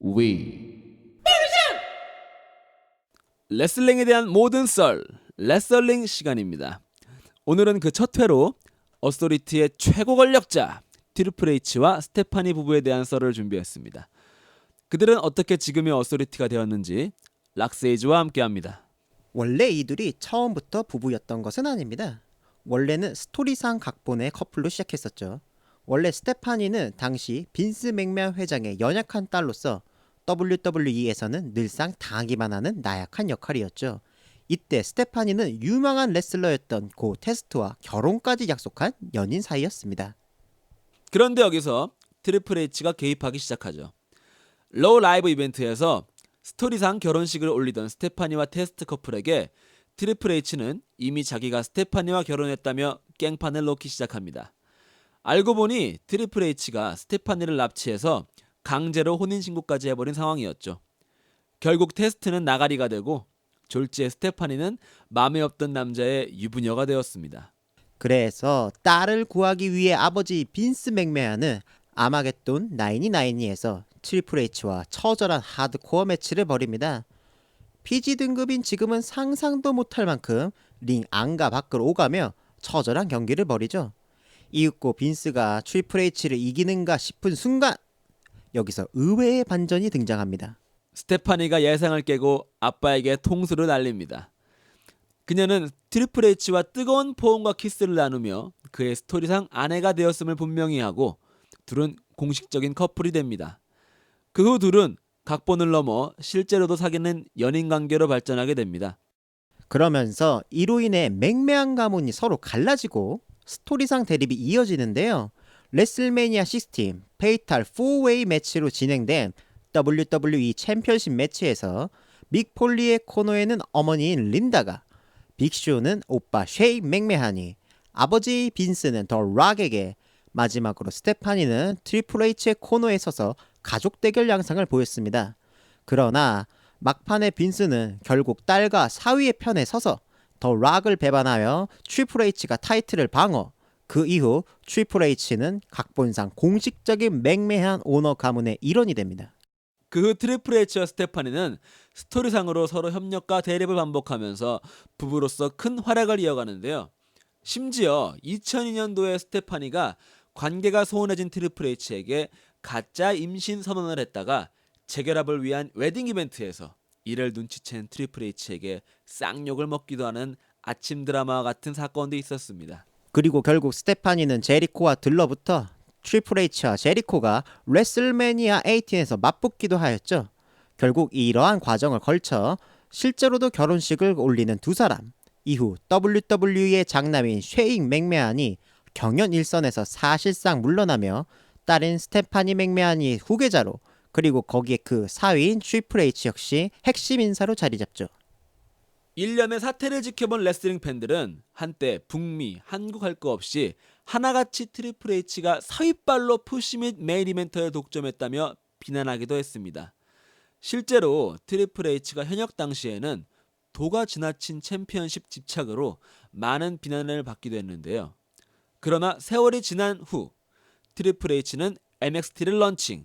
We 레슬링에 대한 모든 썰 레슬링 시간입니다. 오늘은 그 첫 회로 어소리티의 최고 권력자 트리플 H와 스테파니 부부에 대한 썰을 준비했습니다. 그들은 어떻게 지금의 어소리티가 되었는지 락세이즈와 함께합니다. 원래 이들이 처음부터 부부였던 것은 아닙니다. 원래는 스토리상 각본의 커플로 시작했었죠. 원래 스테파니는 당시 빈스 맥맨 회장의 연약한 딸로서 WWE에서는 늘상 당하기만 하는 나약한 역할이었죠. 이때 스테파니는 유명한 레슬러였던 고 테스트와 결혼까지 약속한 연인 사이였습니다. 그런데 여기서 트리플 H가 개입하기 시작하죠. 로우 라이브 이벤트에서 스토리상 결혼식을 올리던 스테파니와 테스트 커플에게 트리플 H는 이미 자기가 스테파니와 결혼했다며 깽판을 놓기 시작합니다. 알고 보니 트리플 H가 스테파니를 납치해서 강제로 혼인신고까지 해버린 상황이었죠. 결국 테스트는 나가리가 되고 졸지에 스테파니는 마음에 없던 남자의 유부녀가 되었습니다. 그래서 딸을 구하기 위해 아버지 빈스 맥메아는 아마겟돈 99에서 트리플 H와 처절한 하드코어 매치를 벌입니다. PG 등급인 지금은 상상도 못할 만큼 링 안과 밖을 오가며 처절한 경기를 벌이죠. 이윽고 빈스가 트리플 H를 이기는가 싶은 순간 여기서 의외의 반전이 등장합니다. 스테파니가 예상을 깨고 아빠에게 통수를 날립니다. 그녀는 트리플 H와 뜨거운 포옹과 키스를 나누며 그의 스토리상 아내가 되었음을 분명히 하고 둘은 공식적인 커플이 됩니다. 그 후 둘은 각본을 넘어 실제로도 사귀는 연인 관계로 발전하게 됩니다. 그러면서 이로 인해 맹매한 가문이 서로 갈라지고 스토리상 대립이 이어지는데요. 레슬매니아 16 페이탈 4웨이 매치로 진행된 WWE 챔피언십 매치에서 믹 폴리의 코너에는 어머니인 린다가 빅쇼는 오빠 쉐이 맥메하니 아버지 빈스는 더 락에게 마지막으로 스테파니는 트리플 H의 코너에 서서 가족 대결 양상을 보였습니다. 그러나 막판에 빈스는 결국 딸과 사위의 편에 서서 더 락을 배반하여 트리플 H가 타이틀을 방어. 그 이후 트리플 H는 각본상 공식적인 맹매한 오너 가문의 일원이 됩니다. 그 후 트리플 H와 스테파니는 스토리상으로 서로 협력과 대립을 반복하면서 부부로서 큰 활약을 이어가는데요. 심지어 2002년도에 스테파니가 관계가 소원해진 트리플 H에게 가짜 임신 선언을 했다가 재결합을 위한 웨딩 이벤트에서 이를 눈치챈 트리플 H에게 쌍욕을 먹기도 하는 아침 드라마와 같은 사건도 있었습니다. 그리고 결국 스테파니는 제리코와 들러붙어 트리플 H와 제리코가 레슬매니아 18에서 맞붙기도 하였죠. 결국 이러한 과정을 걸쳐 실제로도 결혼식을 올리는 두 사람. 이후 WWE의 장남인 쉐익 맥메안이 경연 일선에서 사실상 물러나며 딸인 스테파니 맥메안이 후계자로 그리고 거기에 그 사위인 트리플 H 역시 핵심 인사로 자리 잡죠. 1년의 사태를 지켜본 레슬링 팬들은 한때 북미, 한국 할 거 없이 하나같이 트리플 H가 사윗발로 푸시 및 메인 이벤터에 독점했다며 비난하기도 했습니다. 실제로 트리플 H가 현역 당시에는 도가 지나친 챔피언십 집착으로 많은 비난을 받기도 했는데요. 그러나 세월이 지난 후 트리플 H는 NXT를 런칭,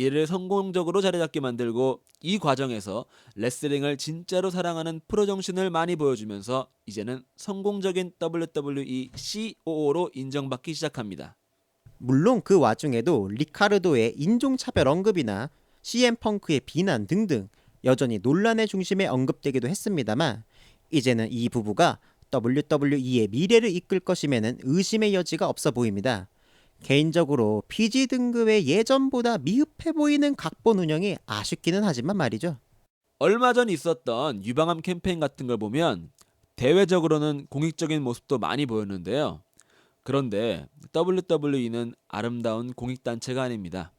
이를 성공적으로 자리잡게 만들고 이 과정에서 레슬링을 진짜로 사랑하는 프로 정신을 많이 보여주면서 이제는 성공적인 WWE COO로 인정받기 시작합니다. 물론 그 와중에도 리카르도의 인종차별 언급이나 CM 펑크의 비난 등등 여전히 논란의 중심에 언급되기도 했습니다만 이제는 이 부부가 WWE의 미래를 이끌 것임에는 의심의 여지가 없어 보입니다. 개인적으로 PG 등급의 예전보다 미흡해 보이는 각본 운영이 아쉽기는 하지만 말이죠. 얼마 전 있었던 유방암 캠페인 같은 걸 보면 대외적으로는 공익적인 모습도 많이 보였는데요. 그런데 WWE는 아름다운 공익단체가 아닙니다.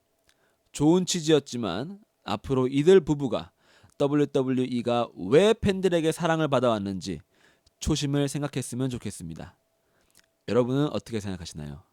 좋은 취지였지만 앞으로 이들 부부가 WWE가 왜 팬들에게 사랑을 받아왔는지 초심을 생각했으면 좋겠습니다. 여러분은 어떻게 생각하시나요?